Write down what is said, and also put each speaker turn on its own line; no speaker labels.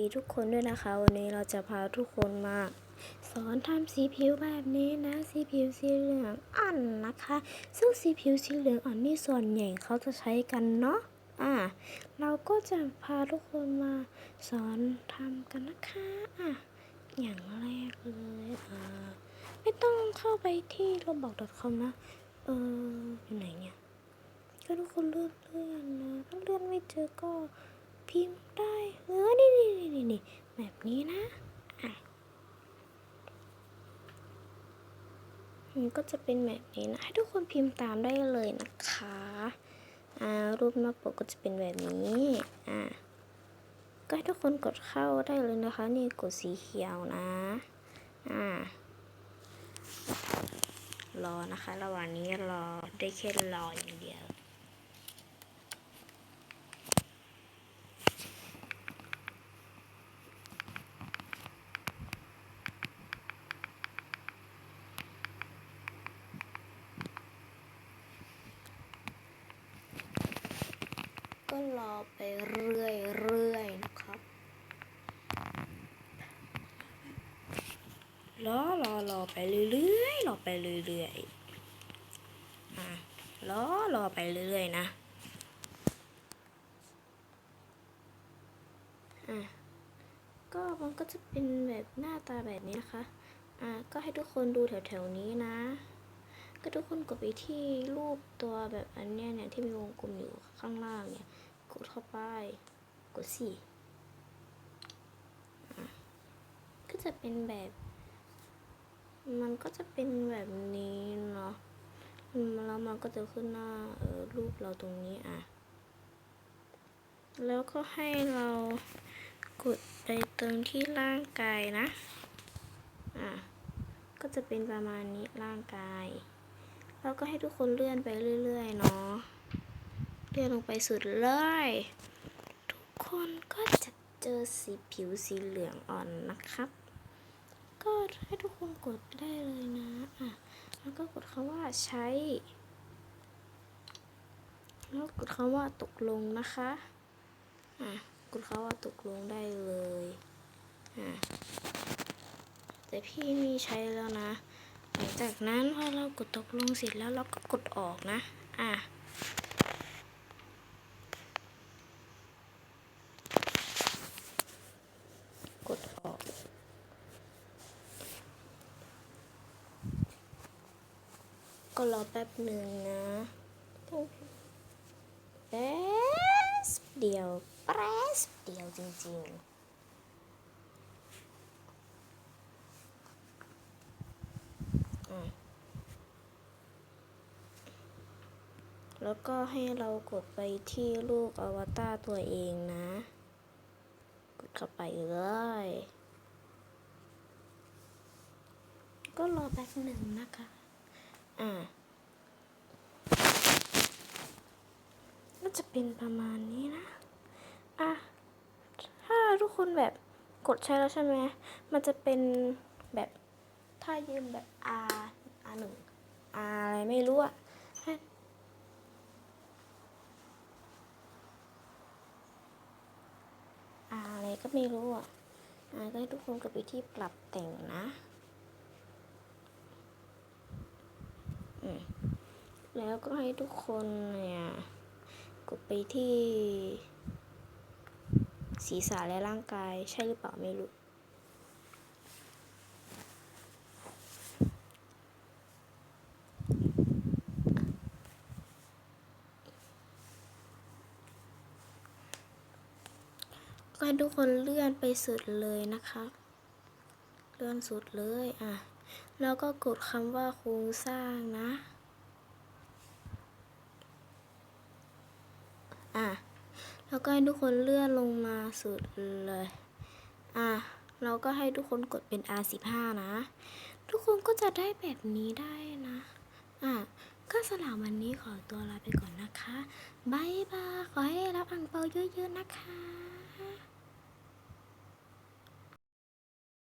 ดีทุกคนด้วยนะคะ วันนี้เราจะพาทุกคนมา สอนทำสีผิวแบบนี้นะ สีผิวสีเหลืองอ่อนนะคะ ซึ่งสีผิวสีเหลืองอ่อนนี่ส่วนใหญ่เขาจะใช้กันเนาะอะเราก็จะพาทุกคนมาสอนทำกันนะคะอะอย่างแรกเลยอ่าไม่ต้องเข้าไปที่ roblox.com นะ เอออยู่ไหนเนี่ยก็ทุกคนเลื่อนเลื่อนนะถ้าเลื่อนไม่เจอก็ พิมพ์ได้เออนี่นี่นี่นี่นแบบนี้นะอะมันก็จะเป็นแบบนี้นะ ให้ทุกคนพิมพ์ตามได้เลยนะคะอ่ารูปหน้าปกก็จะเป็นแบบนี้อ่าก็ให้ทุกคนกดเข้าได้เลยนะคะ นี่กดสีเขียวนะอ่ารอนะคะ ระหว่างนี้รอได้แค่รออย่างเดียว ก็ รอไปเรื่อยๆนะครับรอรอรอไปเรื่อยๆรอไปเรื่อยๆอะรอรอไปเรื่อยๆนะอะก็มันก็จะเป็นแบบหน้าตาแบบนี้นะคะอะก็ให้ทุกคนดูแถวๆนี้นะก็ทุกคนกดไปที่รูปตัวแบบอันเนี้ยเนี่ยที่มีวงกลมอยู่ข้างล่างเนี่ย กดเข้าไป กดสี่ก็จะเป็นแบบ มันก็จะเป็นแบบนี้เนาะแล้วมันก็จะขึ้นหน้าออรูปเราตรงนี้อะ แล้วก็ให้เรากดไปเตรงที่ร่างกายนะ อะ ก็จะเป็นประมาณนี้ร่างกาย แล้วก็ให้ทุกคนเลื่อนไปเรื่อยๆเนาะ เลื่อนลงไปสุดเลย ทุกคนก็จะเจอสีผิวสีเหลืองอ่อนนะครับ ก็ให้ทุกคนกดได้เลยนะอะแล้วก็กดคำว่าใช้ แล้วกดคำว่าตกลงนะคะอะกดคำว่าตกลงได้เลยอะแต่พี่มีใช้แล้วนะ หลังจากนั้นพอเรากดตกลงเสร็จแล้วเราก็กดออกนะ อะ กดออก ก็รอแป๊บหนึ่งนะแป๊บเดียวแป๊บเดียวจริงๆแล้วก็ให้เรากดไปที่รูปอวตารตัวเองนะ กดเข้าไปเลย ก็รอแป๊บหนึ่งนะคะ อ่าก็จะเป็นประมาณนี้นะ อะ ถ้าทุกคนแบบกดใช้แล้วใช่ไหม มันจะเป็นแบบถ้ายืนแบบ R R หนึ่ง R อะไรไม่รู้อะอะไรก็ไม่รู้อะอะก็ให้ทุกคนกดไปที่ปรับแต่งนะ อืม แล้วก็ให้ทุกคนเนี่ยกดไปที่ศีรษะและร่างกายใช่หรือเปล่าไม่รู้ ก็ให้ทุกคนเลื่อนไปสุดเลยนะคะ เลื่อนสุดเลยอะ แล้วก็กดคำว่าโครงสร้างนะ อะ แล้วก็ให้ทุกคนเลื่อนลงมาสุดเลย อะ เราก็ให้ทุกคนกดเป็น R15 นะ ทุกคนก็จะได้แบบนี้ได้นะ อะก็สำหรับวันนี้ขอตัวลาไปก่อนนะคะบายบาย ขอให้รับอังเปาเยอะๆนะคะ